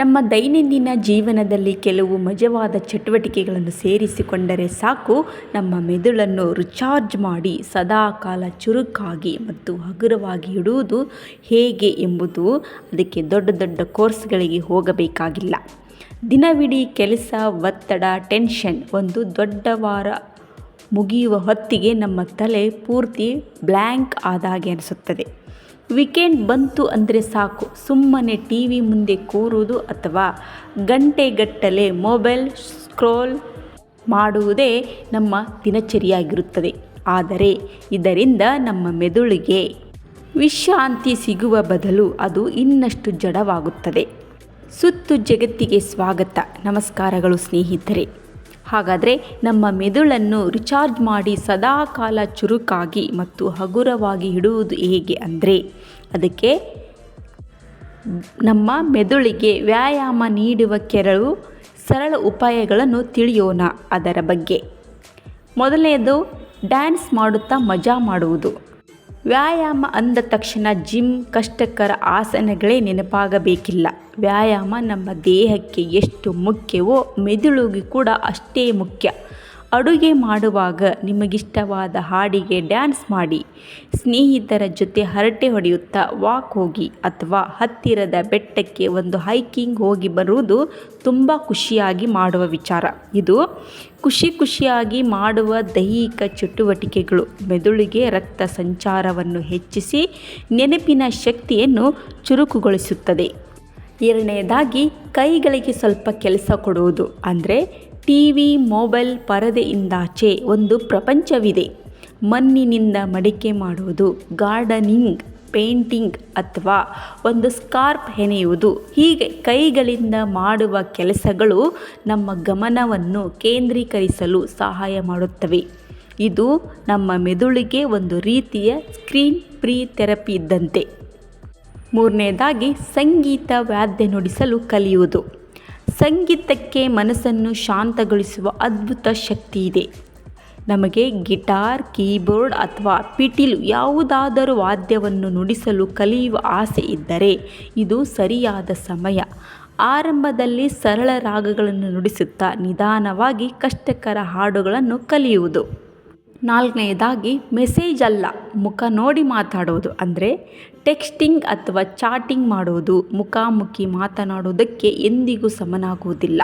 ನಮ್ಮ ದೈನಂದಿನ ಜೀವನದಲ್ಲಿ ಕೆಲವು ಮಜವಾದ ಚಟುವಟಿಕೆಗಳನ್ನು ಸೇರಿಸಿಕೊಂಡರೆ ಸಾಕು. ನಮ್ಮ ಮೆದುಳನ್ನು ರಿಚಾರ್ಜ್ ಮಾಡಿ ಸದಾಕಾಲ ಚುರುಕಾಗಿ ಮತ್ತು ಹಗುರವಾಗಿ ಇಡುವುದು ಹೇಗೆ ಎಂಬುದು ಅದಕ್ಕೆ ದೊಡ್ಡ ದೊಡ್ಡ ಕೋರ್ಸ್ಗಳಿಗೆ ಹೋಗಬೇಕಾಗಿಲ್ಲ. ದಿನವಿಡೀ ಕೆಲಸ, ಒತ್ತಡ, ಟೆನ್ಷನ್ ಒಂದು ದೊಡ್ಡ ವಾರ ಮುಗಿಯುವ ಹೊತ್ತಿಗೆ ನಮ್ಮ ತಲೆ ಪೂರ್ತಿ ಬ್ಲ್ಯಾಂಕ್ ಆದಾಗೆ ಅನಿಸುತ್ತದೆ. ವೀಕೆಂಡ್ ಬಂತು ಅಂದರೆ ಸಾಕು. ಸುಮ್ಮನೆ ಟಿ ವಿ ಮುಂದೆ ಕೂರುವುದು ಅಥವಾ ಗಂಟೆಗಟ್ಟಲೆ ಮೊಬೈಲ್ ಸ್ಕ್ರೋಲ್ ಮಾಡುವುದೇ ನಮ್ಮ ದಿನಚರಿಯಾಗಿರುತ್ತದೆ. ಆದರೆ ಇದರಿಂದ ನಮ್ಮ ಮೆದುಳಿಗೆ ವಿಶ್ರಾಂತಿ ಸಿಗುವ ಬದಲು ಅದು ಇನ್ನಷ್ಟು ಜಡವಾಗುತ್ತದೆ. ಸುತ್ತು ಜಗತ್ತಿಗೆ ಸ್ವಾಗತ. ನಮಸ್ಕಾರಗಳು ಸ್ನೇಹಿತರೆ. ಹಾಗಾದರೆ ನಮ್ಮ ಮೆದುಳನ್ನು ರಿಚಾರ್ಜ್ ಮಾಡಿ ಸದಾಕಾಲ ಚುರುಕಾಗಿ ಮತ್ತು ಹಗುರವಾಗಿ ಇಡುವುದು ಹೇಗೆ ಅಂದರೆ, ಅದಕ್ಕೆ ನಮ್ಮ ಮೆದುಳಿಗೆ ವ್ಯಾಯಾಮ ನೀಡುವ ಕೆಲವು ಸರಳ ಉಪಾಯಗಳನ್ನು ತಿಳಿಯೋಣ. ಅದರ ಬಗ್ಗೆ ಮೊದಲನೆಯದು ಡ್ಯಾನ್ಸ್ ಮಾಡುತ್ತಾ ಮಜಾ ಮಾಡುವುದು. ವ್ಯಾಯಾಮ ಅಂದ ತಕ್ಷಣ ಜಿಮ್ ಕಷ್ಟಕರ ಆಸನಗಳೇ ನೆನಪಾಗಬೇಕಿಲ್ಲ. ವ್ಯಾಯಾಮ ನಮ್ಮ ದೇಹಕ್ಕೆ ಎಷ್ಟು ಮುಖ್ಯವೋ ಮೆದುಳಿಗೆ ಕೂಡ ಅಷ್ಟೇ ಮುಖ್ಯ. ಅಡುಗೆ ಮಾಡುವಾಗ ನಿಮಗಿಷ್ಟವಾದ ಹಾಡಿಗೆ ಡ್ಯಾನ್ಸ್ ಮಾಡಿ. ಸ್ನೇಹಿತರ ಜೊತೆ ಹರಟೆ ಹೊಡೆಯುತ್ತಾ ವಾಕ್ ಹೋಗಿ ಅಥವಾ ಹತ್ತಿರದ ಬೆಟ್ಟಕ್ಕೆ ಒಂದು ಹೈಕಿಂಗ್ ಹೋಗಿ ಬರುವುದು ತುಂಬ ಖುಷಿಯಾಗಿ ಮಾಡುವ ವಿಚಾರ. ಇದು ಖುಷಿ ಖುಷಿಯಾಗಿ ಮಾಡುವ ದೈಹಿಕ ಚಟುವಟಿಕೆಗಳು. ಮೆದುಳಿಗೆ ರಕ್ತ ಸಂಚಾರವನ್ನು ಹೆಚ್ಚಿಸಿ ನೆನಪಿನ ಶಕ್ತಿಯನ್ನು ಚುರುಕುಗೊಳಿಸುತ್ತದೆ. ಎರಡನೆಯದಾಗಿ ಕೈಗಳಿಗೆ ಸ್ವಲ್ಪ ಕೆಲಸ ಕೊಡುವುದು. ಅಂದರೆ ಟಿ ವಿ ಮೊಬೈಲ್ ಪರದೆಯಿಂದಾಚೆ ಒಂದು ಪ್ರಪಂಚವಿದೆ. ಮಣ್ಣಿನಿಂದ ಮಡಿಕೆ ಮಾಡುವುದು, ಗಾರ್ಡನಿಂಗ್, ಪೇಂಟಿಂಗ್ ಅಥವಾ ಒಂದು ಸ್ಕಾರ್ಪ್ ಹೆಣೆಯುವುದು. ಹೀಗೆ ಕೈಗಳಿಂದ ಮಾಡುವ ಕೆಲಸಗಳು ನಮ್ಮ ಗಮನವನ್ನು ಕೇಂದ್ರೀಕರಿಸಲು ಸಹಾಯ ಮಾಡುತ್ತವೆ. ಇದು ನಮ್ಮ ಮೆದುಳಿಗೆ ಒಂದು ರೀತಿಯ ಸ್ಕ್ರೀನ್ ಫ್ರೀ ಥೆರಪಿ ಇದ್ದಂತೆ. ಮೂರನೇದಾಗಿ, ಸಂಗೀತ ವಾದ್ಯ ನುಡಿಸಲು ಕಲಿಯುವುದು. ಸಂಗೀತಕ್ಕೆ ಮನಸ್ಸನ್ನು ಶಾಂತಗೊಳಿಸುವ ಅದ್ಭುತ ಶಕ್ತಿ ಇದೆ. ನಮಗೆ ಗಿಟಾರ್, ಕೀಬೋರ್ಡ್ ಅಥವಾ ಪಿಟೀಲು ಯಾವುದಾದರೂ ವಾದ್ಯವನ್ನು ನುಡಿಸಲು ಕಲಿಯುವ ಆಸೆ ಇದ್ದರೆ ಇದು ಸರಿಯಾದ ಸಮಯ. ಆರಂಭದಲ್ಲಿ ಸರಳ ರಾಗಗಳನ್ನು ನುಡಿಸುತ್ತಾ ನಿಧಾನವಾಗಿ ಕಷ್ಟಕರ ಹಾಡುಗಳನ್ನು ಕಲಿಯುವುದು. ನಾಲ್ಕನೆಯದಾಗಿ ಮೆಸೇಜ್ ಅಲ್ಲ, ಮುಖ ನೋಡಿ ಮಾತಾಡುವುದು. ಅಂದರೆ ಟೆಕ್ಸ್ಟಿಂಗ್ ಅಥವಾ ಚಾಟಿಂಗ್ ಮಾಡುವುದು ಮುಖಾಮುಖಿ ಮಾತನಾಡುವುದಕ್ಕೆ ಎಂದಿಗೂ ಸಮನಾಗುವುದಿಲ್ಲ.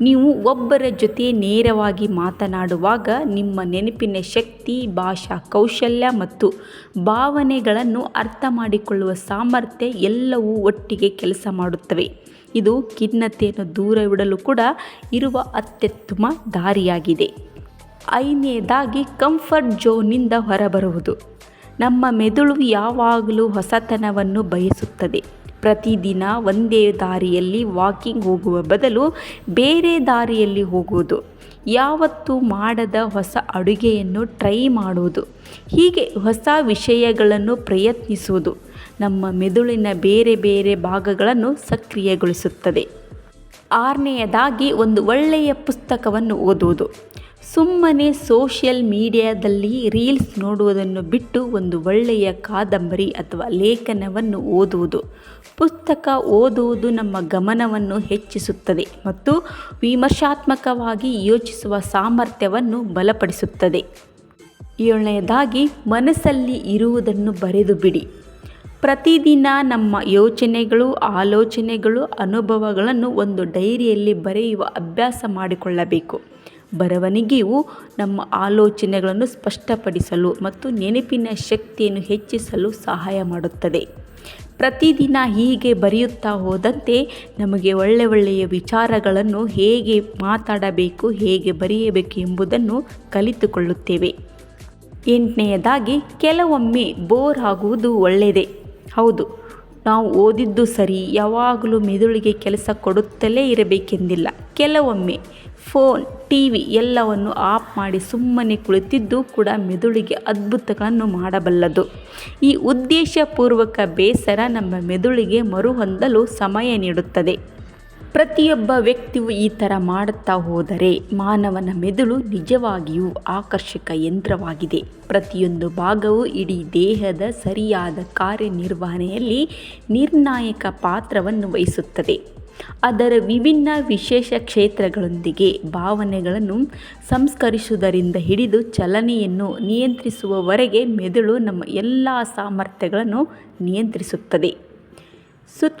ನೀವು ಒಬ್ಬರ ಜೊತೆ ನೇರವಾಗಿ ಮಾತನಾಡುವಾಗ ನಿಮ್ಮ ನೆನಪಿನ ಶಕ್ತಿ, ಭಾಷಾ ಕೌಶಲ್ಯ ಮತ್ತು ಭಾವನೆಗಳನ್ನು ಅರ್ಥ ಮಾಡಿಕೊಳ್ಳುವ ಸಾಮರ್ಥ್ಯ ಎಲ್ಲವೂ ಒಟ್ಟಿಗೆ ಕೆಲಸ ಮಾಡುತ್ತವೆ. ಇದು ಖಿನ್ನತೆಯನ್ನು ದೂರವಿಡಲು ಕೂಡ ಇರುವ ಅತ್ಯುತ್ತಮ ದಾರಿಯಾಗಿದೆ. ಐದನೇದಾಗಿ ಕಂಫರ್ಟ್ ಝೋನ್ನಿಂದ ಹೊರಬರುವುದು. ನಮ್ಮ ಮೆದುಳು ಯಾವಾಗಲೂ ಹೊಸತನವನ್ನು ಬಯಸುತ್ತದೆ. ಪ್ರತಿದಿನ ಒಂದೇ ದಾರಿಯಲ್ಲಿ ವಾಕಿಂಗ್ ಹೋಗುವ ಬದಲು ಬೇರೆ ದಾರಿಯಲ್ಲಿ ಹೋಗುವುದು. ಯಾವತ್ತೂ ಮಾಡದ ಹೊಸ ಅಡುಗೆಯನ್ನು ಟ್ರೈ ಮಾಡುವುದು. ಹೀಗೆ ಹೊಸ ವಿಷಯಗಳನ್ನು ಪ್ರಯತ್ನಿಸುವುದು ನಮ್ಮ ಮೆದುಳಿನ ಬೇರೆ ಬೇರೆ ಭಾಗಗಳನ್ನು ಸಕ್ರಿಯಗೊಳಿಸುತ್ತದೆ. ಆರನೆಯದಾಗಿ ಒಂದು ಒಳ್ಳೆಯ ಪುಸ್ತಕವನ್ನು ಓದುವುದು. ಸುಮ್ಮನೆ ಸೋಷಿಯಲ್ ಮೀಡಿಯಾದಲ್ಲಿ ರೀಲ್ಸ್ ನೋಡುವುದನ್ನು ಬಿಟ್ಟು ಒಂದು ಒಳ್ಳೆಯ ಕಾದಂಬರಿ ಅಥವಾ ಲೇಖನವನ್ನು ಓದುವುದು. ಪುಸ್ತಕ ಓದುವುದು ನಮ್ಮ ಗಮನವನ್ನು ಹೆಚ್ಚಿಸುತ್ತದೆ ಮತ್ತು ವಿಮರ್ಶಾತ್ಮಕವಾಗಿ ಯೋಚಿಸುವ ಸಾಮರ್ಥ್ಯವನ್ನು ಬಲಪಡಿಸುತ್ತದೆ. ಏಳನೆಯದಾಗಿ ಮನಸ್ಸಲ್ಲಿ ಇರುವುದನ್ನು ಬರೆದು ಬಿಡಿ. ಪ್ರತಿದಿನ ನಮ್ಮ ಯೋಚನೆಗಳು, ಆಲೋಚನೆಗಳು, ಅನುಭವಗಳನ್ನು ಒಂದು ಡೈರಿಯಲ್ಲಿ ಬರೆಯುವ ಅಭ್ಯಾಸ ಮಾಡಿಕೊಳ್ಳಬೇಕು. ಬರವಣಿಗೆಯು ನಮ್ಮ ಆಲೋಚನೆಗಳನ್ನು ಸ್ಪಷ್ಟಪಡಿಸಲು ಮತ್ತು ನೆನಪಿನ ಶಕ್ತಿಯನ್ನು ಹೆಚ್ಚಿಸಲು ಸಹಾಯ ಮಾಡುತ್ತದೆ. ಪ್ರತಿದಿನ ಹೀಗೆ ಬರೆಯುತ್ತಾ ಹೋದಂತೆ ನಮಗೆ ಒಳ್ಳೆ ಒಳ್ಳೆಯ ವಿಚಾರಗಳನ್ನು ಹೇಗೆ ಮಾತಾಡಬೇಕು, ಹೇಗೆ ಬರೆಯಬೇಕು ಎಂಬುದನ್ನು ಕಲಿತುಕೊಳ್ಳುತ್ತೇವೆ. ಎಂಟನೆಯದಾಗಿ, ಕೆಲವೊಮ್ಮೆ ಬೋರ್ ಆಗುವುದು ಒಳ್ಳೆಯದೇ? ಹೌದು. ನಾವು ಓದಿದ್ದು ಸರಿ, ಯಾವಾಗಲೂ ಮೆದುಳಿಗೆ ಕೆಲಸ ಕೊಡುತ್ತಲೇ ಇರಬೇಕೆಂದಿಲ್ಲ. ಕೆಲವೊಮ್ಮೆ ಫೋನ್ ಟಿ ವಿ ಎಲ್ಲವನ್ನು ಆಫ್ ಮಾಡಿ ಸುಮ್ಮನೆ ಕುಳಿತಿದ್ದು ಕೂಡ ಮೆದುಳಿಗೆ ಅದ್ಭುತಗಳನ್ನು ಮಾಡಬಲ್ಲದು. ಈ ಉದ್ದೇಶಪೂರ್ವಕ ಬೇಸರ ನಮ್ಮ ಮೆದುಳಿಗೆ ಮರುಹೊಂದಲು ಸಮಯ ನೀಡುತ್ತದೆ. ಪ್ರತಿಯೊಬ್ಬ ವ್ಯಕ್ತಿಯು ಈ ಥರ ಮಾಡುತ್ತಾ ಹೋದರೆ ಮಾನವನ ಮೆದುಳು ನಿಜವಾಗಿಯೂ ಆಕರ್ಷಕ ಯಂತ್ರವಾಗಿದೆ. ಪ್ರತಿಯೊಂದು ಭಾಗವು ಇಡೀ ದೇಹದ ಸರಿಯಾದ ಕಾರ್ಯನಿರ್ವಹಣೆಯಲ್ಲಿ ನಿರ್ಣಾಯಕ ಪಾತ್ರವನ್ನು ವಹಿಸುತ್ತದೆ. ಅದರ ವಿಭಿನ್ನ ವಿಶೇಷ ಕ್ಷೇತ್ರಗಳೊಂದಿಗೆ ಭಾವನೆಗಳನ್ನು ಸಂಸ್ಕರಿಸುವುದರಿಂದ ಹಿಡಿದು ಚಲನೆಯನ್ನು ನಿಯಂತ್ರಿಸುವವರೆಗೆ ಮೆದುಳು ನಮ್ಮ ಎಲ್ಲ ಸಾಮರ್ಥ್ಯಗಳನ್ನು ನಿಯಂತ್ರಿಸುತ್ತದೆ. ಸುತ್